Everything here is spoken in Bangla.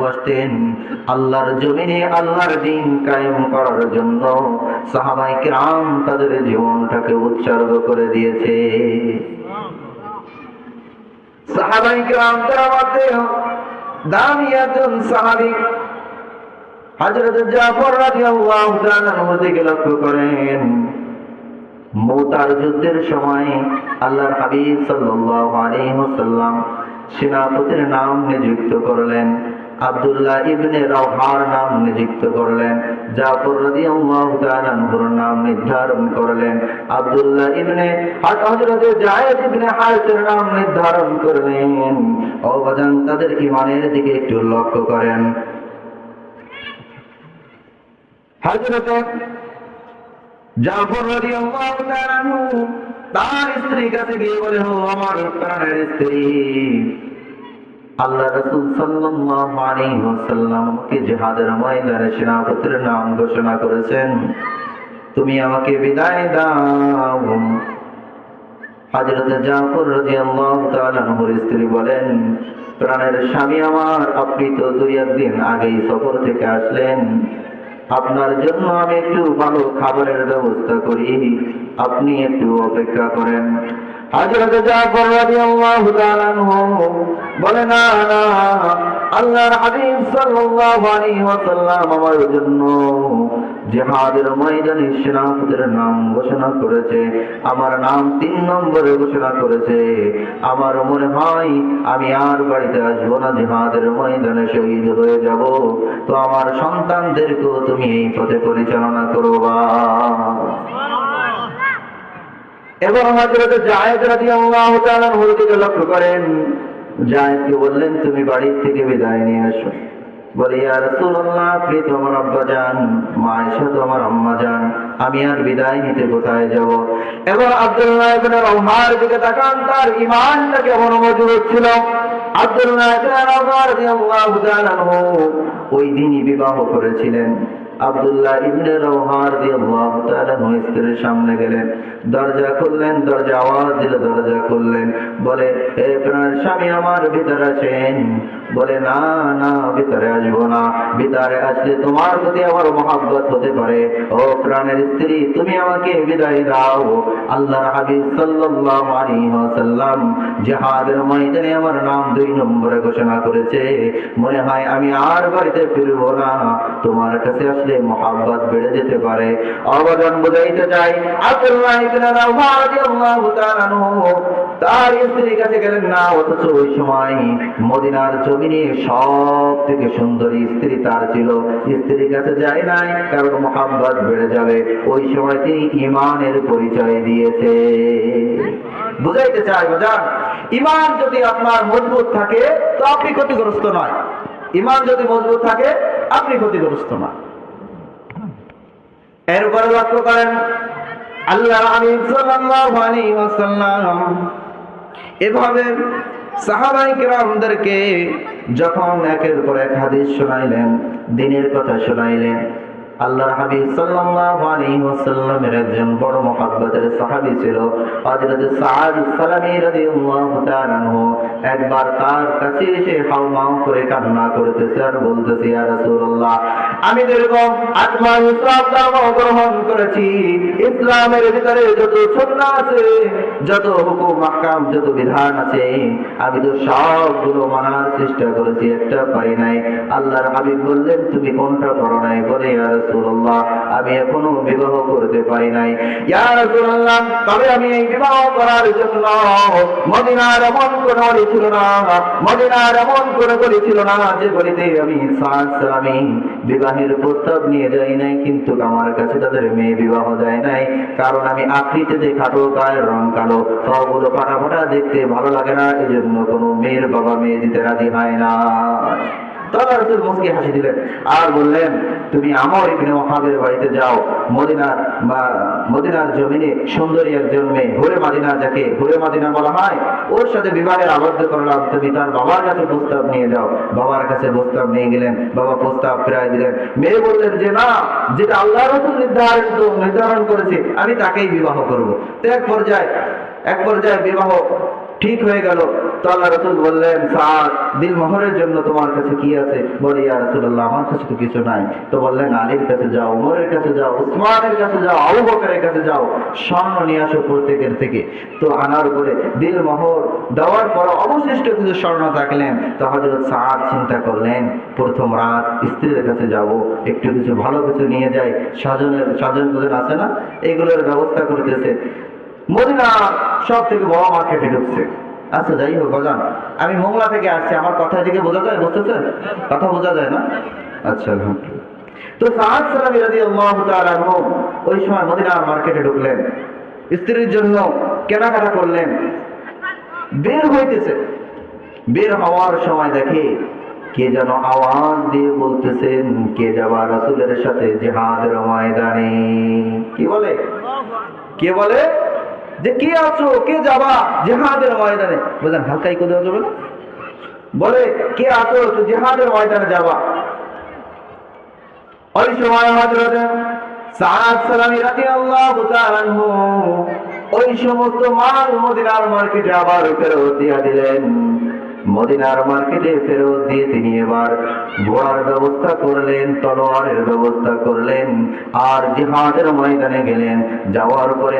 ভালোবাসতেন আল্লাহর জমিনে আল্লাহর দিন কায়েম করার জন্য সাহাবাই কিরাম তাদের জীবনটাকে উৎসর্গ করে দিয়েছে। সাহাবাই তার মধ্যে দামি একজন হযরত জাফর লক্ষ্য করেন। যুদ্ধের সময় আল্লাহর হাবিব সাল্লাল্লাহু আলাইহি ওয়াসাল্লাম সেনাপতির নাম নিযুক্ত করলেন। আব্দুল্লাহ ইবনে রাওহার নাম নিযুক্ত করলেন। জাফর রাদিয়াল্লাহু তাআলা আনহুর নাম নির্ধারণ করলেন। আব্দুল্লাহ ইবনে হযরত জায়েদ ইবনে হারিসের নাম নির্ধারণ করলেন। অবাজান তাদের ঈমানের দিকে একটু লক্ষ্য করেন। হযরত জাফর রাদিয়াল্লাহু তাআলা তার স্ত্রীর কাছে গিয়ে বলে হো আমার প্রাণের স্ত্রী আল্লাহ রাসূল সাল্লাল্লাহু আলাইহি আমাকে জিহাদের ময়দানে সেনাপতির নাম ঘোষণা করেছেন। তুমি আমাকে বিদায় দাও। জাফর স্ত্রী বলেন, প্রাণের স্বামী আমার, আপনি তো দুই একদিন আগেই সফর থেকে আসলেন। আপনার জন্য আমি একটু ভালো খাবারের ব্যবস্থা করি। আপনি একটু অপেক্ষা করেন। হযরত জাফর রাদিয়াল্লাহু তাআলা আনহু বলে, না না, আল্লাহর হাবিব সাল্লাল্লাহু আলাইহি ওয়াসাল্লাম আমার জন্য জিহাদের ময়দানে সেনাপতির নাম ঘোষণা করেছে, আমার নাম তিন নম্বরে ঘোষণা করেছে। আমার মনে হয় আমি আর বাড়িতে আসব না, জিহাদের ময়দানে শহীদ হয়ে যাব। তো আমার সন্তানদেরকেও তুমি এই পথে পরিচালনা করবা এবং হযরত জায়েদ রাদিয়াল্লাহু তাআলা আনহুর দিকে লক্ষ্য করেন। জায়েদকে বললেন, তুমি বাড়ি থেকে বিদায় নিয়ে আসো বলে, ইয়া রাসূলুল্লাহ আপনি তো আমার আব্বা যান? মা তো আমার আম্মা আমি আর বিদায় নিতে কোথায় যাব? এবং আব্দুল্লাহ ইবনে রওহার দিকে তাকান, তার ঈমানটা কেমন মজবুত ছিল। আব্দুল্লাহ ইবনে রওহার রাদিয়াল্লাহু তাআলা ওই দিনই বিবাহ করেছিলেন। আব্দুল্লাহ ইবনে রওহার রাদিয়াল্লাহু তাআলা সামনে গেলেন। দরজা খুললেন, দরজা আওয়াজ দিলে, দরজা খুললেন। বলে হে প্রাণের স্বামী আমার ভিতরে আছেন? বলে, না না, ভিতরে আসব না। ভিতরে আসলে তোমার প্রতি আমার মহাব্বত হতে পারে। ও প্রাণের স্ত্রী, তুমি আমাকে বিদায় দাও। আল্লাহর হাবিব সাল্লাল্লাহু আলাইহি ওয়াসাল্লাম জিহাদের ময়দানে আমার নাম দুই নম্বরে ঘোষণা করেছে। মনে হয় আমি আর বাড়িতে ফিরবো না। তোমার কাছে আসলে মহাব্বত বেড়ে যেতে পারে। অবদান বুঝাইতে চাই তার কাছে গেলেন না, অথচ ওই সময় মদিনার জমিনে সব থেকে সুন্দরী স্ত্রী তার ছিল। কাছে যায় নাই, কারণ বেড়ে যাবে। ওই সময় তিনি ইমানের পরিচয় দিয়েছে। বুঝাইতে চাই বাজান ইমান যদি আপনার মজবুত থাকে, তো আপনি ক্ষতিগ্রস্ত নয়। ইমান যদি মজবুত থাকে, আপনি ক্ষতিগ্রস্ত নয়। এর উপরে লক্ষ্য করেন। আল্লাহ আমি এভাবে সাহাবাই যখন একের পর এক হাদিস শোনাইলেন, দিনের কথা শোনাইলেন আল্লাহর হাবিব সাল্লাল্লাহু আলাইহি ওয়াসাল্লামের একজন বড় সাহাবী ছিল, হযরত সাআদ রাদিয়াল্লাহু তাআলা আনহু। একবার তার কাছে এসে হাউমাউ করে কান্না করতেছে আর বলতেছে, ইয়া রাসূলুল্লাহ, আমি আত্মা ইসলাম ধর্ম গ্রহণ করেছি। ইসলামের ভিতরে যত সুন্নাহ আছে, যত হুকুম, আহকাম, যত বিধান আছে, আমি তো সবগুলো মানার চেষ্টা করেছি, একটা পারি নাই। আল্লাহর হাবিব বললেন, তুমি কোনটা করো নাই? বলে, ইয়া রাসূলুল্লাহ, আমি এখনও বিবাহ করতে পারি নাই। ইয়া রাসূলুল্লাহ, তবে আমি এই বিবাহ করার জন্য মদিনার এমন কোন অলি ছিল না, মদিনার এমন কোন গলি ছিল না, যে গলিতে আমি সালামি বিবাহের প্রস্তাব নিয়ে যাই নাই, কিন্তু আমার কাছে তাদের মেয়ে বিবাহ দেয় নাই। কারণ আমি আকৃতিতে খাটো গায়ের রং কালো, সবগুলো ফাটা ফাটা দেখতে ভালো লাগে না এই জন্য কোনো মেয়ের বাবা মেয়ে দিতে রাজি হয় না। হাসি দিলেন। আর বললেন, তুমি আমার বাড়িতে যাও। মদিনার বা মদিনার জমিনে সুন্দরী একজন মেয়ে, হুরে মাদিনা যাকে হুরে মাদিনা বলা হয়, ওর সাথে বিবাহের আবদ্ধ করলাম। তুমি তার বাবার কাছে প্রস্তাব নিয়ে যাও। বাবার কাছে প্রস্তাব নিয়ে গেলেন। বাবা প্রস্তাব ফেরাই দিলেন। মেয়ে বললেন, যে না, যেটা আল্লাহ রসুল নির্ধারণ করেছে, আমি তাকেই বিবাহ করব। তো এক পর্যায়ে এক পর্যায়ে বিবাহ ঠিক হয়ে গেল। তো আল্লাহ রসুল বললেন সাদ দিল মোহরের জন্য তোমার কাছে কি আছে? বলে, ইয়া রসুল্লাহ আমার কাছে তো কিছু নাই। তো বললেন, আলীর কাছে যাও, উমরের কাছে যাও, উসমানের কাছে যাও, আবু কাছে যাও, স্বর্ণ নিয়ে আসো প্রত্যেকের থেকে। তো আনার পরে দিল মোহর দেওয়ার পর অবশিষ্ট কিছু স্বর্ণ থাকলেন। তো হজরত চিন্তা করলেন, প্রথম রাত, স্ত্রীর কাছে যাব, একটু কিছু ভালো কিছু নিয়ে যাই সাজনের সাজন গুজন আছে না? এগুলোর ব্যবস্থা করতেছে। মদিনা সব থেকে বড় মার্কেটে ঢুকছে আচ্ছা যাই হোক, বাজান, আমি মোংলা থেকে আসছি, আমার কথা থেকে বোঝা যায়, বুঝতেছেন? কথা বোঝা যায় না? আচ্ছা আলহামদুলিল্লাহ। তো সাহাদ সালামি রাজি আল্লাহ ওই সময় মদিনার মার্কেটে ঢুকলেন। স্ত্রীর জন্য কেনাকাটা করলেন। বের হইতেছে। বের হওয়ার সময় দেখে কে যেন আওয়াজ দিয়ে বলতেছেন, কে যাবা রাসূলের সাথে জিহাদের ময়দানে? কি বলে? কে বলে? যে কে আছো? কে যাবা? জেহাদের ময়দানে। বুঝলেন হালকাই করে দেওয়া যাবে না? বলে, কে আছো? তো জেহাদের ময়দানে যাবা। ওই সময় সাদ সালামি ওই সমস্ত মাল মদিনার মার্কেটে আবার ফেরত দিলেন। মদিনার মার্কেটে ফেরত দিয়ে তিনি এবার ঘোড়ার ব্যবস্থা করলেন, তলোয়ারের ব্যবস্থা করলেন, আর জিহাদের ময়দানে গেলেন। যাওয়ার পরে